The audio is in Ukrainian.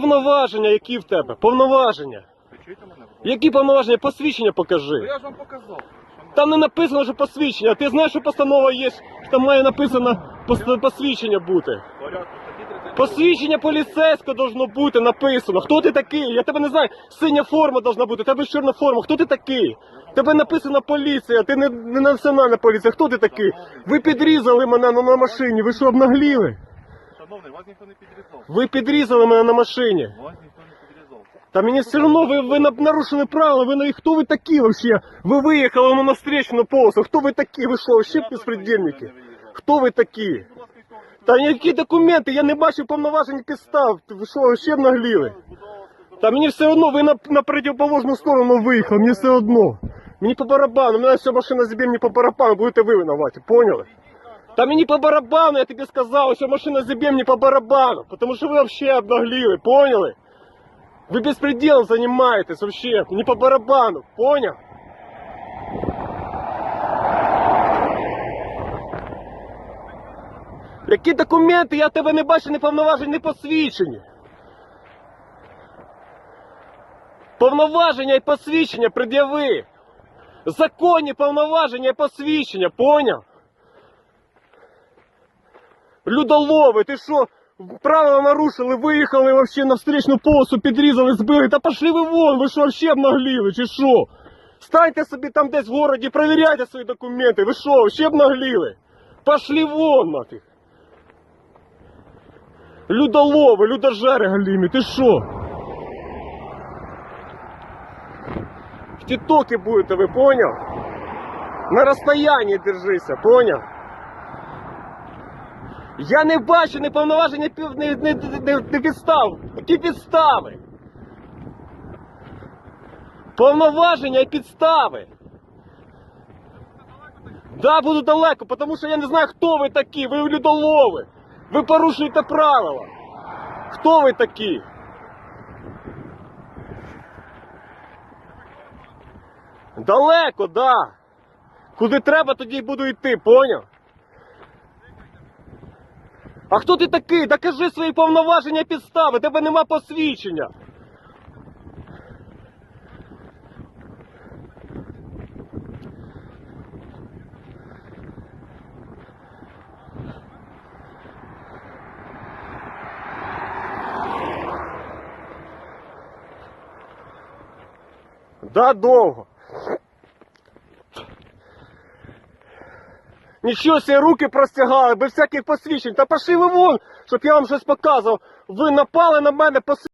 Повноваження, які в тебе? Повноваження. Ви чуєте мене? Які повноваження? Посвідчення Ну покажи. я ж вам показав. Там не написано, що посвідчення. Ти знаєш, що постанова є, що там має написано пос- посвідчення бути. Порядку, статті 30. Посвідчення поліцейського должно бути написано. Хто ти такий? Я тебе не знаю. Синя форма должна бути, тебе чорна форма. Хто ти такий? Тебе написано поліція, ти не, не національна поліція. Хто ти такий? Ви підрізали мене на, на машині. Ви що обнагліли? Шановний, вас ніхто не підрізав. Ви підрізали мене на машині. Вас ніхто не підрізав. Та мені все одно ви, ви на- нарушили правила, ви на хто ви такі вообще? Ви виїхали на встречну полосу. Хто ви такі? Ви що, вообще безпредельники? Хто ви такі? Будь ласка, військовий Та які документи? Я не бачив повноважень підстав. Ви що, вообще обнагліли? Та мені все одно, ви на, на противоположну сторону виїхали, мені все одно. Мені по барабану, мене вся машина зіб'є мені по барабану, будете ви винуваті, поняли? Та мені по барабану, я тобі сказав, що машина зіб'є мені по барабану, тому що ви вообще обнагліли, поняли? Ви беспределом занимаетесь вообще, не по барабану, понял? Які документи? Я тебе не бачу, ні повноважень, ні посвідчення. Повноваження і посвідчення пред'яви. Законні повноваження і посвідчення, поняв? Людолови, ти що, правила нарушили, виїхали вообще на встречну полосу, підрізали, збили. Та пошли ви вон, ви що вообще обнагліли, чи що? Станьте собі там десь в городі, перевіряйте свої документи. Ви що, вообще обнагліли? Пошли вон нафіг. Людолови, людожери галімі, ти що? В тіктоки будете, ви поняв? На розстоянні держися, поняв? Я не бачу ні повноважень, пів- ні, ні, ні, ні підстав. Які підстави? Повноваження і підстави. Да, буду далеко, тому що я не знаю, хто ви такі. Ви людолови. Ви порушуєте правила. Хто ви такі? Далеко, да. Куди треба, тоді буду йти, поняв? А хто ти такий? Докажи свої повноваження підстави, тебе нема посвідчення. Да, довго. Нічого себе руки простягали, без всяких посвідчень. Та пошли ви вон, щоб я вам щось показував. Ви напали на мене посвідчення.